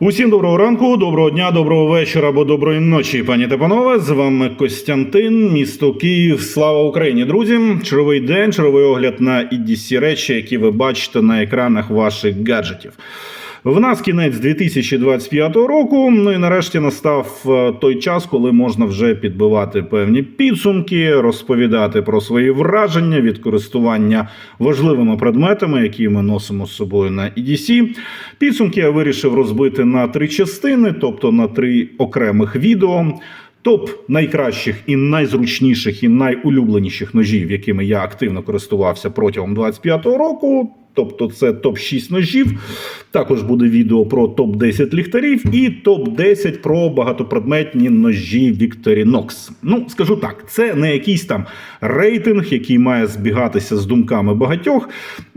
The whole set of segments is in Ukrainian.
Усім доброго ранку, доброго дня, доброго вечора або доброї ночі, пані та панове. З вами Костянтин, місто Київ. Слава Україні, друзі! Черговий день, черговий огляд на ідісі речі, які ви бачите на екранах ваших гаджетів. В нас кінець 2025 року. Ну і нарешті настав е, той час, коли можна вже підбивати певні підсумки, розповідати про свої враження від користування важливими предметами, які ми носимо з собою на EDC. Підсумки я вирішив розбити на три частини, тобто на три окремих відео. Топ найкращих і найзручніших і найулюбленіших ножів, якими я активно користувався протягом 25-го року. Тобто це топ 6 ножів. Також буде відео про топ 10 ліхтарів і топ 10 про багатопредметні ножі Victorinox. Ну, скажу так, це не якийсь там рейтинг, який має збігатися з думками багатьох.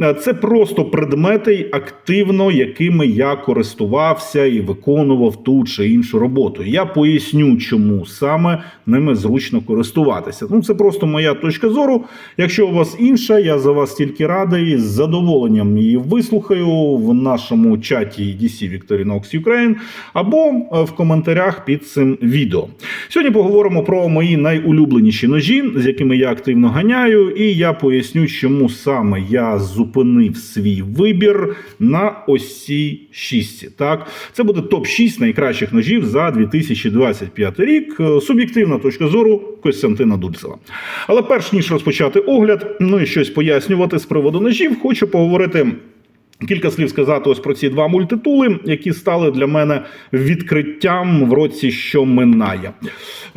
Е, Це просто предмети активно, якими я користувався і виконував ту чи іншу роботу. Я поясню, чому саме ними зручно користуватися. Ну, це просто моя точка зору. Якщо у вас інша, я за вас тільки радий з задоволенням її вислухаю в нашому чаті DC Victorinox Ukraine або е, в коментарях під цим відео. Сьогодні поговоримо про мої найулюбленіші ножі, з якими я активно ганяю, і я поясню, чому саме я зупинив свій вибір на цій шістці. Так, це буде топ 6 найкращих ножів за 2025 рік. Е, Суб'єктивна точка зору Костянтина Дульцева. Але перш ніж розпочати огляд, ну і щось пояснювати з приводу ножів, хочу поговорити. Кілька слів сказати ось про ці два мультитули, які стали для мене відкриттям в році, що минає.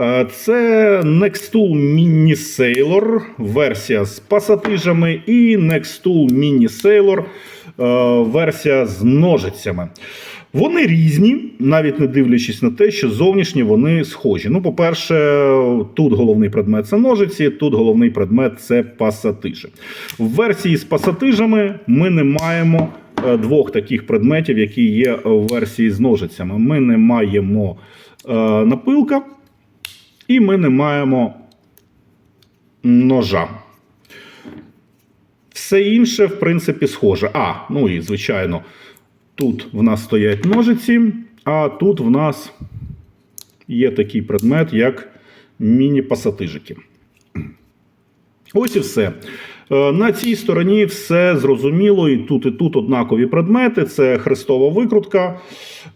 Е, Це Nextool Mini Sailor, версія з пасатижами, і Nextool Mini Sailor, е, версія з ножицями. Вони різні, навіть не дивлячись на те, що зовнішні вони схожі. Ну, по-перше, тут головний предмет це ножиці, тут головний предмет це пасатижі. В версії з пасатижами ми не маємо двох таких предметів, які є в версії з ножицями. Ми не маємо е, напилка і ми не маємо ножа. Все інше, в принципі, схоже. А, ну і звичайно, тут в нас стоять ножиці, а тут в нас є такий предмет, як міні-пасатижики. Ось і все. Е, На цій стороні все зрозуміло, і тут, і тут однакові предмети. Це хрестова викрутка,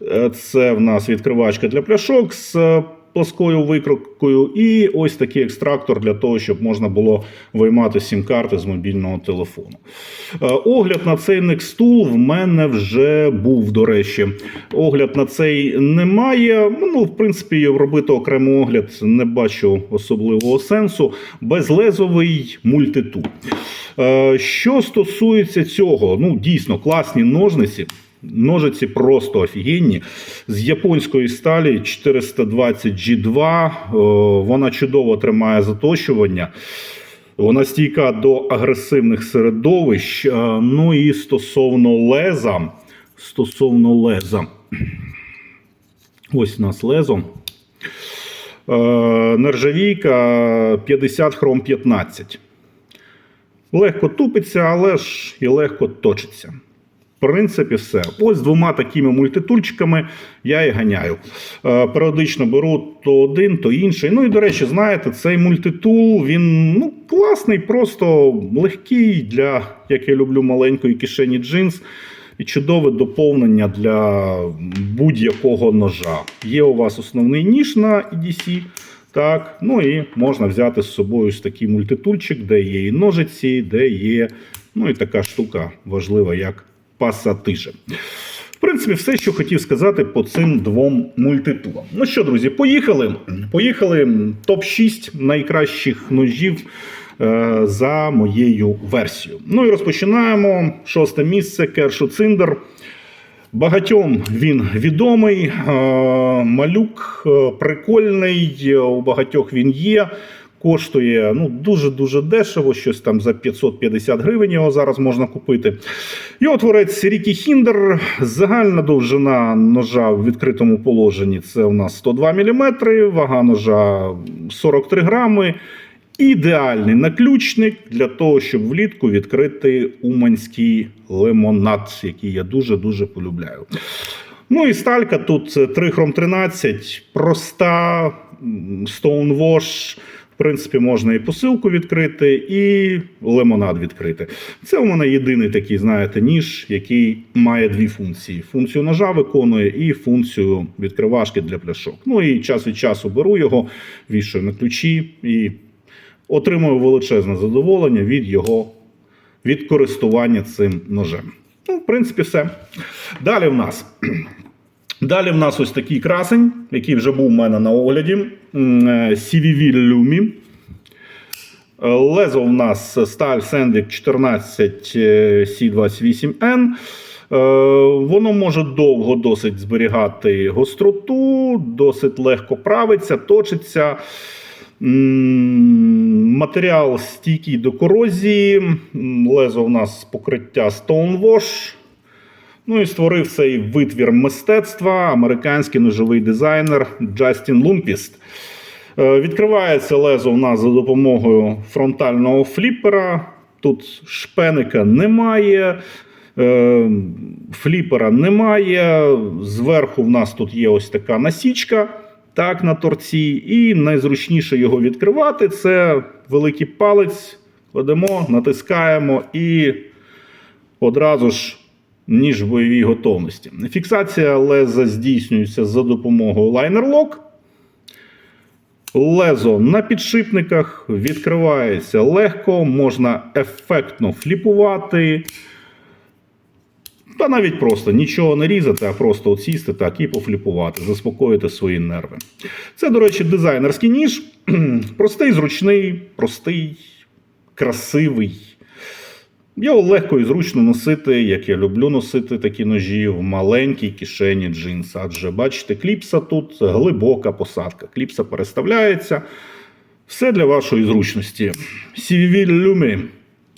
е, це в нас відкривачка для пляшок з е, плоскою викруткою, і ось такий екстрактор для того, щоб можна було виймати сім-карти з мобільного телефону. Е, Огляд на цей Nextool в мене вже був, до речі. Огляд на цей немає. Ну, в принципі, робити окремий огляд не бачу особливого сенсу. Безлезовий мультитул. Е, Що стосується цього, ну дійсно класні ножниці. Ножиці просто офігенні. З японської сталі 420 G2. Е, Вона чудово тримає заточування. Вона стійка до агресивних середовищ. Е, Ну і стосовно леза. Стосовно леза. Ось у нас лезо. Е, Нержавійка 50 хром 15. Легко тупиться, але ж і легко точиться. В принципі, все. Ось двома такими мультитульчиками я і ганяю. Е, періодично беру то один, то інший. Ну і до речі, знаєте, цей мультитул він ну, класний, просто легкий для, як я люблю, маленької кишені джинс. І чудове доповнення для будь-якого ножа. Є у вас основний ніж на EDC. Так, ну і можна взяти з собою ось такий мультитульчик, де є і ножиці, де є ну і така штука важлива, як пасатижи. В принципі, все, що хотів сказати по цим двом мультитулам. Ну що, друзі, поїхали. Поїхали. Топ-6 найкращих ножів е, за моєю версією. Ну і розпочинаємо. Шосте місце Кершу Циндер. Багатьом він відомий, е, малюк е, прикольний, у багатьох він є. Коштує ну, дуже-дуже дешево, щось там за 550 гривень його зараз можна купити. Його творець Рікі Хіндер. Загальна довжина ножа в відкритому положенні це у нас 102 мм, вага ножа 43 грами. Ідеальний наключник для того, щоб влітку відкрити уманський лимонад, який я дуже-дуже полюбляю. Ну і сталька тут е, 3 хром 13, проста, Stonewash. Принципі, можна і посилку відкрити, і лимонад відкрити. Це у мене єдиний такий, знаєте, ніж, який має дві функції: функцію ножа виконує і функцію відкривашки для пляшок. Ну і час від часу беру його, вішаю на ключі і отримую величезне задоволення від його від користування цим ножем. Ну, в принципі, все. Далі в нас. Далі в нас ось такий красень, який вже був у мене на огляді. Е, CVV Lumi. Лезо в нас сталь Sandvik 14 е, C28N. Е, Воно може довго досить зберігати гостроту, досить легко правиться, точиться. Матеріал стійкий до корозії. Лезо в нас покриття Stonewash. Ну і створив цей витвір мистецтва американський ножовий дизайнер Джастін Лумпіст. Е, Відкривається лезо в нас за допомогою фронтального фліпера. Тут шпеника немає, е, фліпера немає. Зверху в нас тут є ось така насічка так, на торці. І найзручніше його відкривати це великий палець. Кладемо, натискаємо і одразу ж ніж в бойовій готовності. Фіксація леза здійснюється за допомогою лайнер-лок. Лезо на підшипниках відкривається легко, можна ефектно фліпувати. Та навіть просто нічого не різати, а просто от сісти так і пофліпувати, заспокоїти свої нерви. Це, до речі, дизайнерський ніж. Простий, зручний, простий, красивий. Його легко і зручно носити, як я люблю носити такі ножі в маленькій кишені джинса. Адже бачите, кліпса тут глибока посадка. Кліпса переставляється. Все для вашої зручності. CVV Lumi.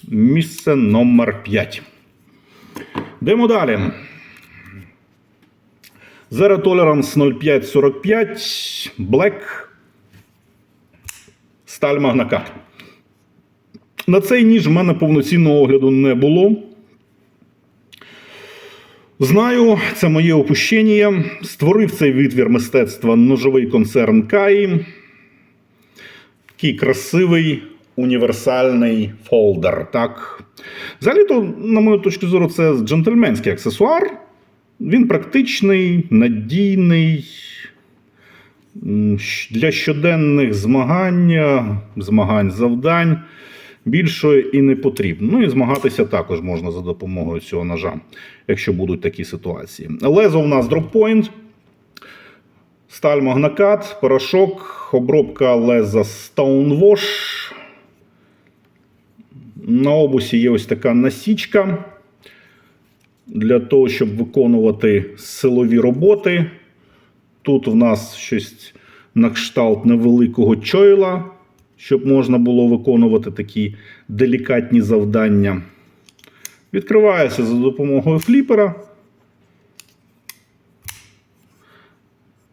Місце номер 5. Йдемо далі. Zero Tolerance 0545 Black. Сталь Магнакат. На цей ніж в мене повноцінного огляду не було. Знаю, це моє опущення. Створив цей витвір мистецтва ножовий концерн Каї. Такий красивий універсальний фолдер. Так. Взагалі-то, на мою точку зору, це джентльменський аксесуар. Він практичний, надійний. Для щоденних змагань, змагань завдань більшої і не потрібно. Ну і змагатися також можна за допомогою цього ножа, якщо будуть такі ситуації. Лезо у нас дроппойнт, сталь магнакат, порошок, обробка леза Stonewash. На обусі є ось така насічка для того, щоб виконувати силові роботи. Тут в нас щось на кшталт невеликого чойла, щоб можна було виконувати такі делікатні завдання. Відкривається за допомогою фліпера.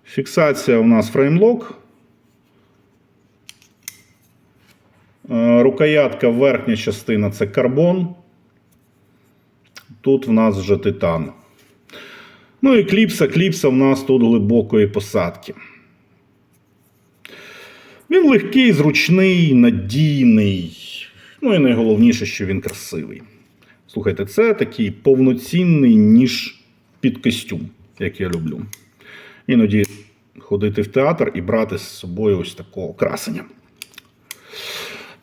Фіксація у нас фреймлок. Е, Рукоятка, верхня частина це карбон. Тут в нас вже титан. Ну і кліпса. Кліпса в нас тут глибокої посадки. Він легкий, зручний, надійний. Ну і найголовніше, що він красивий. Слухайте, це такий повноцінний ніж під костюм, як я люблю. Іноді ходити в театр і брати з собою ось такого красення.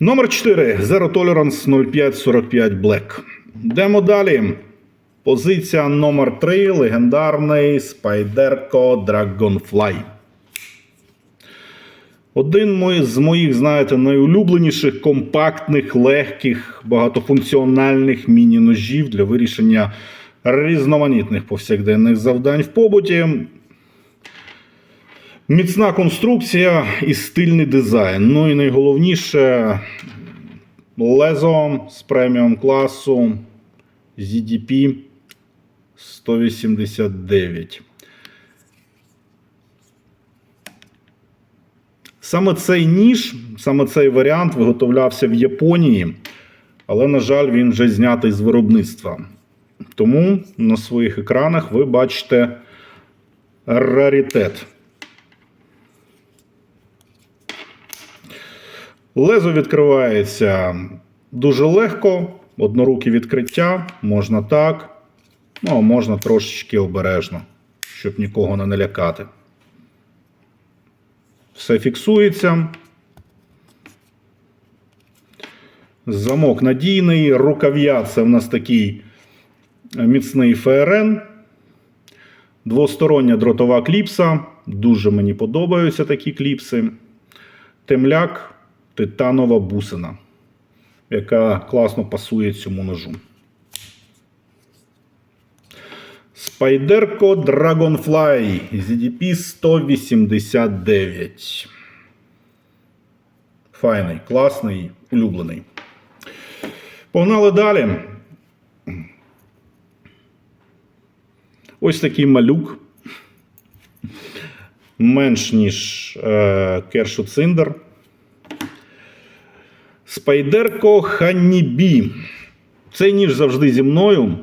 Номер 4. Zero Tolerance 0545 Black. Йдемо далі. Позиція номер 3. Легендарний Spyderco Dragonfly. Один з моїх, знаєте, найулюбленіших, компактних, легких, багатофункціональних міні-ножів для вирішення різноманітних повсякденних завдань в побуті. Міцна конструкція і стильний дизайн. Ну і найголовніше лезо з преміум класу ZDP 189. Саме цей ніж, саме цей варіант виготовлявся в Японії, але, на жаль, він вже знятий з виробництва. Тому на своїх екранах ви бачите раритет. Лезо відкривається дуже легко, однорукі відкриття, можна так, ну а можна трошечки обережно, щоб нікого не налякати. Все фіксується. Замок надійний, рукав'я це в нас такий міцний ФРН. Двостороння дротова кліпса. Дуже мені подобаються такі кліпси. Темляк, титанова бусина, яка класно пасує цьому ножу. Спайдерко Dragonfly ZDP 189. Файний, класний, улюблений. Погнали далі. Ось такий малюк. Менш ніж е, Кершу Циндер. Спайдерко Ханнібі. Цей ніж завжди зі мною.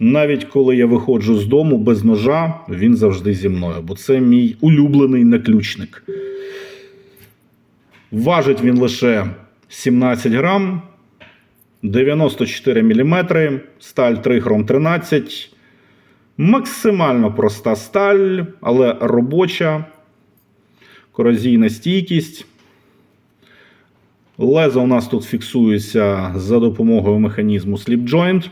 Навіть коли я виходжу з дому без ножа, він завжди зі мною, бо це мій улюблений наключник. Важить він лише 17 грам, 94 мм, сталь 3 хром 13. Максимально проста сталь, але робоча, корозійна стійкість. Лезо у нас тут фіксується за допомогою механізму Slip Joint.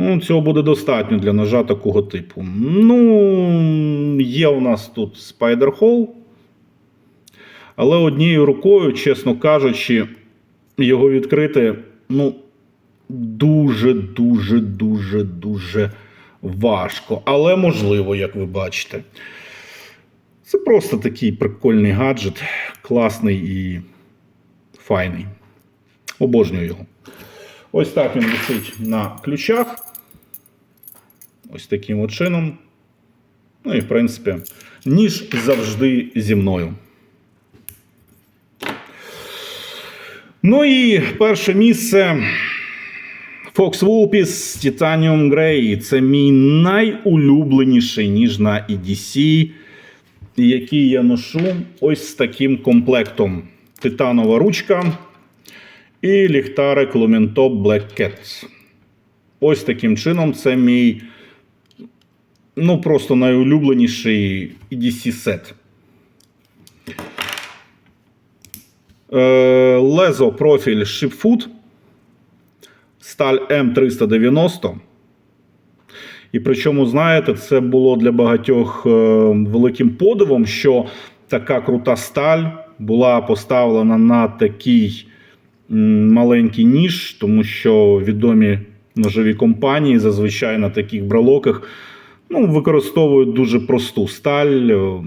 Ну, цього буде достатньо для ножа такого типу. Ну, є у нас тут Spider Hole. Але однією рукою, чесно кажучи, його відкрити, ну, дуже, дуже, дуже, дуже важко. Але можливо, як ви бачите. Це просто такий прикольний гаджет, класний і файний. Обожнюю його. Ось так він висить на ключах. Ось таким от чином. Ну і, в принципі, ніж завжди зі мною. Ну і перше місце. Fox Vulpes Titanium Grey. Це мій найулюбленіший ніж на EDC, який я ношу ось з таким комплектом. Титанова ручка і ліхтарик Lumentop Black Cat. Ось таким чином це мій ну, просто найулюбленіший EDC сет. Е, Лезо профіль Shipfoot. Сталь М390. І причому, знаєте, це було для багатьох е, великим подивом, що така крута сталь була поставлена на такий маленький ніж, тому що відомі ножові компанії зазвичай на таких брелоках ну, використовують дуже просту сталь. е,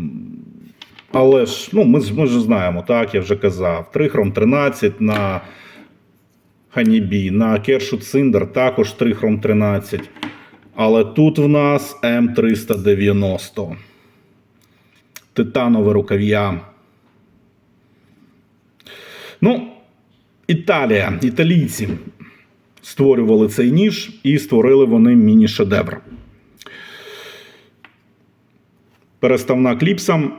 Але ж ну, ми, ми ж знаємо, так, я вже казав, 3 хром 13 на Ханібі, на Кершу Циндер також 3 хром 13. Але тут в нас М390. Титанове рукав'я. Ну, Італія, італійці створювали цей ніж і створили вони міні-шедевр. Переставна кліпсам.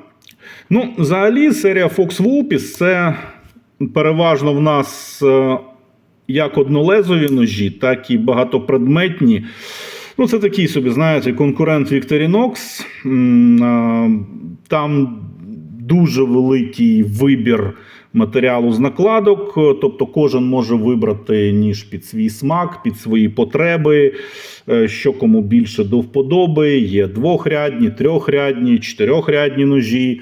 Ну, взагалі, серія Fox Vulpes це переважно в нас е, як однолезові ножі, так і багатопредметні. Ну, це такий собі, знаєте, конкурент Victorinox. Там дуже великий вибір матеріалу з накладок, е, тобто кожен може вибрати ніж під свій смак, під свої потреби, е, що кому більше до вподоби. Є двохрядні, трьохрядні, чотирьохрядні ножі.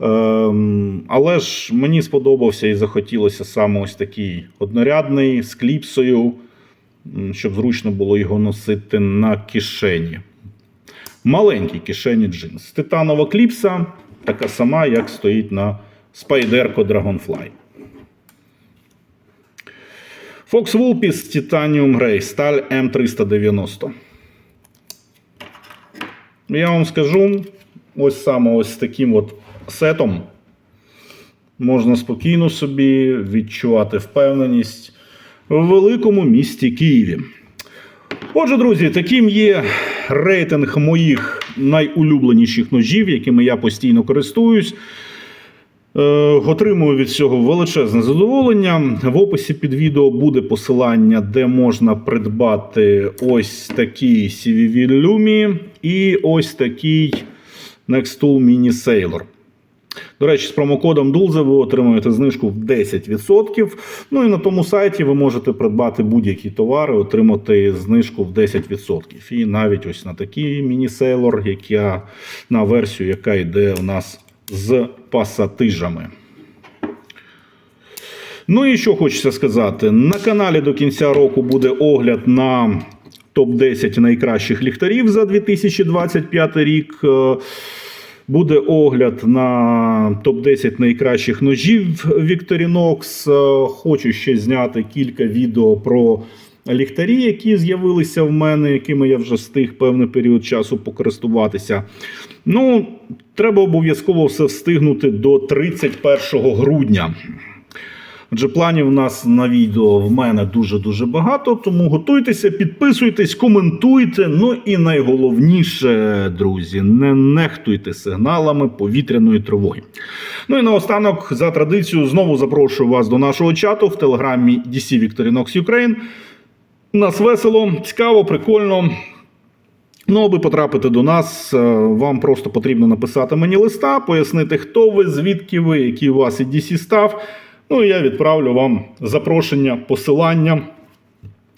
Ем, але ж мені сподобався і захотілося саме ось такий однорядний з кліпсою, щоб зручно було його носити на кишені. Маленькій кишені джинс. Титанова кліпса, така сама, як стоїть на Спайдерко Dragonfly. Fox Vulpes Titanium Grey, сталь М390. Я вам скажу, ось саме ось таким от сетом можна спокійно собі відчувати впевненість в великому місті Києві. Отже, друзі, таким є рейтинг моїх найулюбленіших ножів, якими я постійно користуюсь. Е, Отримую від цього величезне задоволення. В описі під відео буде посилання, де можна придбати ось такий CVV Lumi і ось такий Nextool Mini Sailor. До речі, з промокодом DULZE ви отримуєте знижку в 10%. Ну і на тому сайті ви можете придбати будь-які товари, отримати знижку в 10%. І навіть ось на такий міні-сейлор, яка на версію, яка йде у нас з пасатижами. Ну і що хочеться сказати: на каналі до кінця року буде огляд на топ-10 найкращих ліхтарів за 2025 рік. Е, Буде огляд на топ-10 найкращих ножів Victorinox. Е, Хочу ще зняти кілька відео про ліхтарі, які з'явилися в мене, якими я вже встиг певний період часу покористуватися. Ну, треба обов'язково все встигнути до 31 грудня. Отже, планів у нас на відео в мене дуже-дуже багато, тому готуйтеся, підписуйтесь, коментуйте. Ну і найголовніше, друзі, не нехтуйте сигналами повітряної тривоги. Ну і наостанок, за традицією, знову запрошую вас до нашого чату в телеграмі DC Victorinox Ukraine. Нас весело, цікаво, прикольно. Ну, аби потрапити до нас, е, вам просто потрібно написати мені листа, пояснити, хто ви, звідки ви, який у вас EDC став. Ну, і я відправлю вам запрошення, посилання,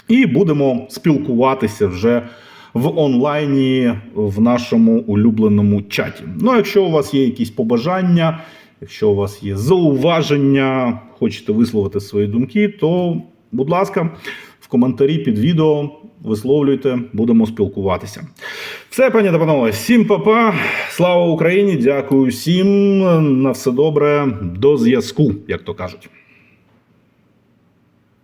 і будемо спілкуватися вже в онлайні в нашому улюбленому чаті. Ну, якщо у вас є якісь побажання, якщо у вас є зауваження, хочете висловити свої думки, то, будь ласка, коментарі під відео висловлюйте, будемо спілкуватися. Все, пані та панове, всім папа, слава Україні! Дякую всім. На все добре, до зв'язку, як то кажуть.